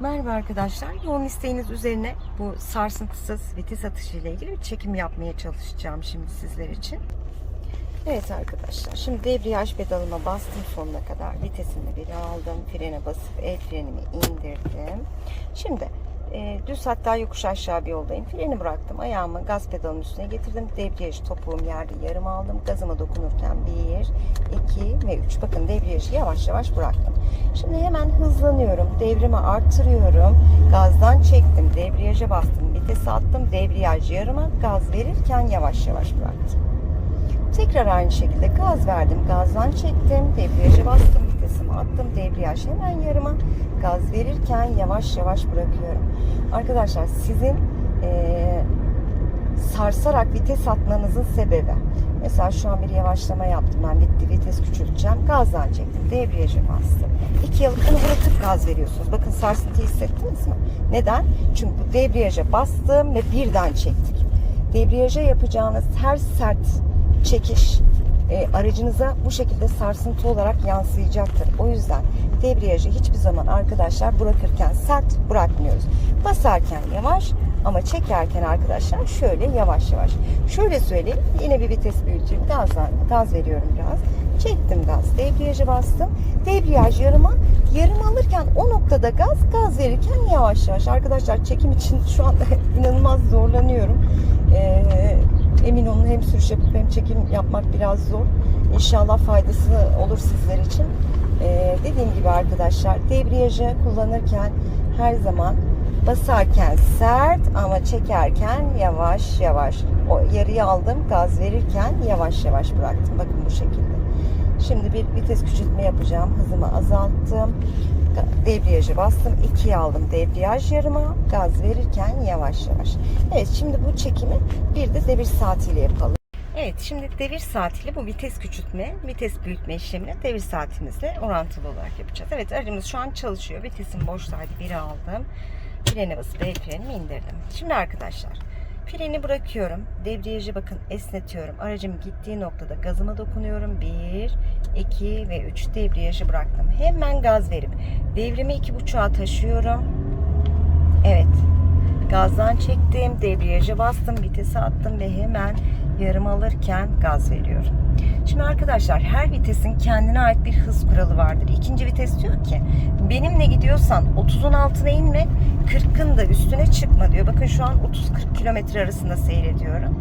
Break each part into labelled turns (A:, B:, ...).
A: Merhaba arkadaşlar. Yoğun isteğiniz üzerine bu sarsıntısız vites atışı ile ilgili bir çekim yapmaya çalışacağım şimdi sizler için. Evet arkadaşlar. Şimdi debriyaj pedalıma bastım sonuna kadar. Vitesini bir aldım. Frene basıp el frenimi indirdim. Şimdi e, düz hatta yokuş aşağı bir yoldayım. Freni bıraktım. Ayağımı gaz pedalının üstüne getirdim. Debriyaj topuğum yerde yarım aldım. Gazıma dokunurken 1, 2 ve 3. Bakın debriyajı yavaş yavaş bıraktım. Şimdi hemen hızlanıyorum. Devrimi artırıyorum. Gazdan çektim. Debriyaja bastım. Vitesi attım. Debriyaj yarıma. Gaz verirken yavaş yavaş bıraktım. Tekrar aynı şekilde gaz verdim. Gazdan çektim. Debriyaja bastım. Vitesimi attım. Debriyaj hemen yarıma. Gaz verirken yavaş yavaş bırakıyorum. Arkadaşlar sizin eee, sarsarak vites atmanızın sebebi. Mesela şu an bir yavaşlama yaptım ben bitti vites küçülteceğim. Gazdan çektim. Debriyaja bastım. İki yalıkını bırakıp gaz veriyorsunuz. Bakın sarsıntıyı hissettiniz mi? Neden? Çünkü bu debriyaja bastım ve birden çektik. Debriyaja yapacağınız her sert çekiş e, aracınıza bu şekilde sarsıntı olarak yansıyacaktır. O yüzden debriyajı hiçbir zaman arkadaşlar bırakırken sert bırakmıyoruz. Basarken yavaş ama çekerken arkadaşlar şöyle yavaş yavaş. Şöyle söyleyeyim yine bir vites büyüteyim. Gazdan, gaz veriyorum biraz. Çektim gaz. Debriyajı bastım. Debriyaj yarıma. Yarım alırken o noktada gaz, gaz verirken yavaş yavaş. Arkadaşlar çekim için şu anda inanılmaz zorlanıyorum. Ee, emin olun hem sürüş yapıp hem çekim yapmak biraz zor. İnşallah faydası olur sizler için. Ee, dediğim gibi arkadaşlar debriyajı kullanırken her zaman basarken sert ama çekerken yavaş yavaş. O yarıyı aldım gaz verirken yavaş yavaş bıraktım. Bakın bu şekilde. Şimdi bir vites küçültme yapacağım. Hızımı azalttım. Debriyajı bastım. 2'ye aldım debriyaj yarıma. Gaz verirken yavaş yavaş. Evet şimdi bu çekimi bir de devir saatiyle yapalım. Evet şimdi devir saatiyle bu vites küçültme, vites büyütme işlemini devir saatimizle orantılı olarak yapacağız. Evet aracımız şu an çalışıyor. Vitesim boştaydı. Biri aldım. Frene basıp el frenimi indirdim. Şimdi arkadaşlar freni bırakıyorum. Debriyajı bakın esnetiyorum. Aracım gittiği noktada gazıma dokunuyorum. 1, 2 ve 3 debriyajı bıraktım. Hemen gaz verip devrimi 2.5'a taşıyorum. Evet. Gazdan çektim, debriyaja bastım, vitese attım ve hemen yarım alırken gaz veriyorum. Şimdi arkadaşlar her vitesin kendine ait bir hız kuralı vardır. İkinci vites diyor ki benimle gidiyorsan 30'un altına inme 40'ın da üstüne çıkma diyor. Bakın şu an 30-40 kilometre arasında seyrediyorum.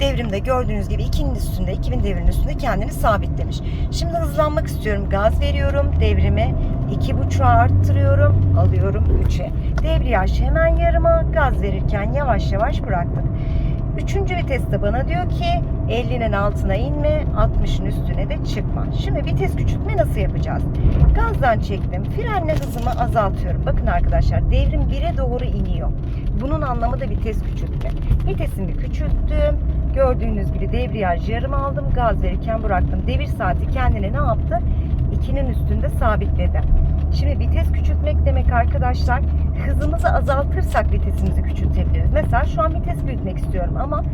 A: Devrimde gördüğünüz gibi 2'nin üstünde 2000 devrinin üstünde kendini sabitlemiş. Şimdi hızlanmak istiyorum. Gaz veriyorum. Devrimi 2.5'a arttırıyorum. Alıyorum 3'e. Debriyaj hemen yarıma. Gaz verirken yavaş yavaş bıraktık. Üçüncü viteste bana diyor ki 50'nin altına inme, 60'ın üstüne de çıkma. Şimdi vites küçültme nasıl yapacağız? Gazdan çektim, frenle hızımı azaltıyorum. Bakın arkadaşlar devrim 1'e doğru iniyor. Bunun anlamı da vites küçültme. Vitesimi küçülttüm. Gördüğünüz gibi debriyaj yarım aldım. Gaz verirken bıraktım. Devir saati kendine ne yaptı? 2'nin üstünde sabitledi. Şimdi vites küçültmek demek arkadaşlar hızımızı azaltırsak vitesimizi küçültebiliriz. Mesela şu an vites büyütmek istiyorum ama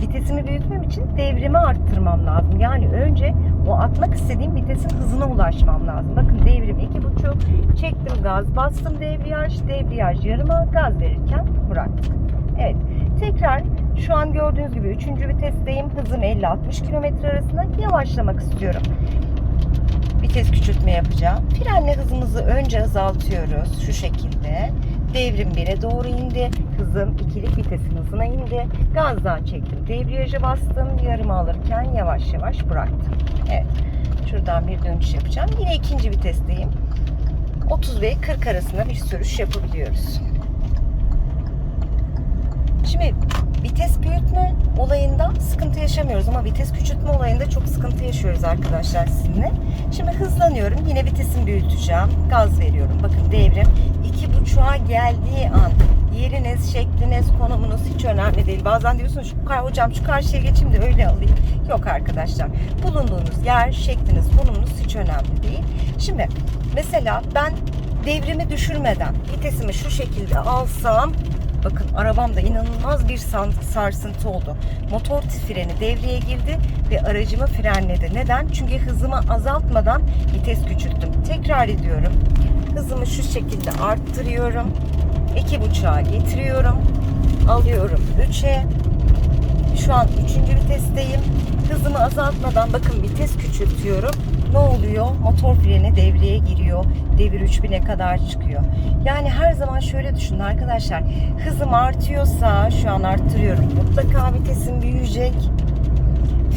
A: vitesimi büyütmem için devrimi arttırmam lazım. Yani önce o atmak istediğim vitesin hızına ulaşmam lazım. Bakın devrim 2.5 çektim gaz bastım debriyaj debriyaj yarıma gaz verirken bıraktım. Evet tekrar şu an gördüğünüz gibi 3. vitesteyim. Hızım 50-60 km arasında yavaşlamak istiyorum vites küçültme yapacağım. Frenle hızımızı önce azaltıyoruz şu şekilde. Devrim 1'e doğru indi. Hızım ikilik vitesin hızına indi. Gazdan çektim. Debriyaja bastım. Yarımı alırken yavaş yavaş bıraktım. Evet. Şuradan bir dönüş yapacağım. Yine ikinci vitesteyim. 30 ve 40 arasında bir sürüş yapabiliyoruz. Şimdi vites büyütme olayında sıkıntı yaşamıyoruz ama vites küçültme olayında çok sıkıntı yaşıyoruz arkadaşlar sizinle. Şimdi hızlanıyorum. Yine vitesimi büyüteceğim. Gaz veriyorum. Bakın devrim 2.5'a geldiği an yeriniz, şekliniz, konumunuz hiç önemli değil. Bazen diyorsunuz şu hocam şu karşıya geçeyim de öyle alayım. Yok arkadaşlar. Bulunduğunuz yer, şekliniz, konumunuz hiç önemli değil. Şimdi mesela ben devrimi düşürmeden vitesimi şu şekilde alsam Bakın arabamda inanılmaz bir sarsıntı oldu. Motor freni devreye girdi ve aracımı frenledi. Neden? Çünkü hızımı azaltmadan vites küçülttüm. Tekrar ediyorum. Hızımı şu şekilde arttırıyorum. 2.5'a getiriyorum. Alıyorum 3'e. Şu an 3. vitesteyim. Hızımı azaltmadan bakın vites küçültüyorum. Ne oluyor? Motor freni devreye giriyor. Devir 3000'e kadar çıkıyor. Yani her zaman şöyle düşünün arkadaşlar. Hızım artıyorsa şu an arttırıyorum. Mutlaka vitesim büyüyecek.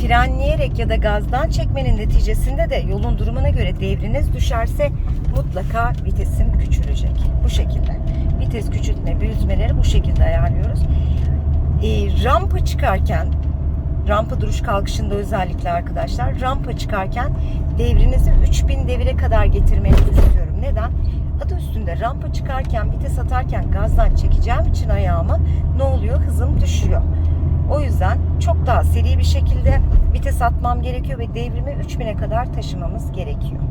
A: Frenleyerek ya da gazdan çekmenin neticesinde de yolun durumuna göre devriniz düşerse mutlaka vitesim küçülecek. Bu şekilde. Vites küçültme, büyütmeleri bu şekilde ayarlıyoruz. E, rampa çıkarken rampa duruş kalkışında özellikle arkadaşlar rampa çıkarken devrinizi 3000 devire kadar getirmenizi istiyorum. Neden? Adı üstünde rampa çıkarken vites atarken gazdan çekeceğim için ayağımı ne oluyor? Hızım düşüyor. O yüzden çok daha seri bir şekilde vites atmam gerekiyor ve devrimi 3000'e kadar taşımamız gerekiyor.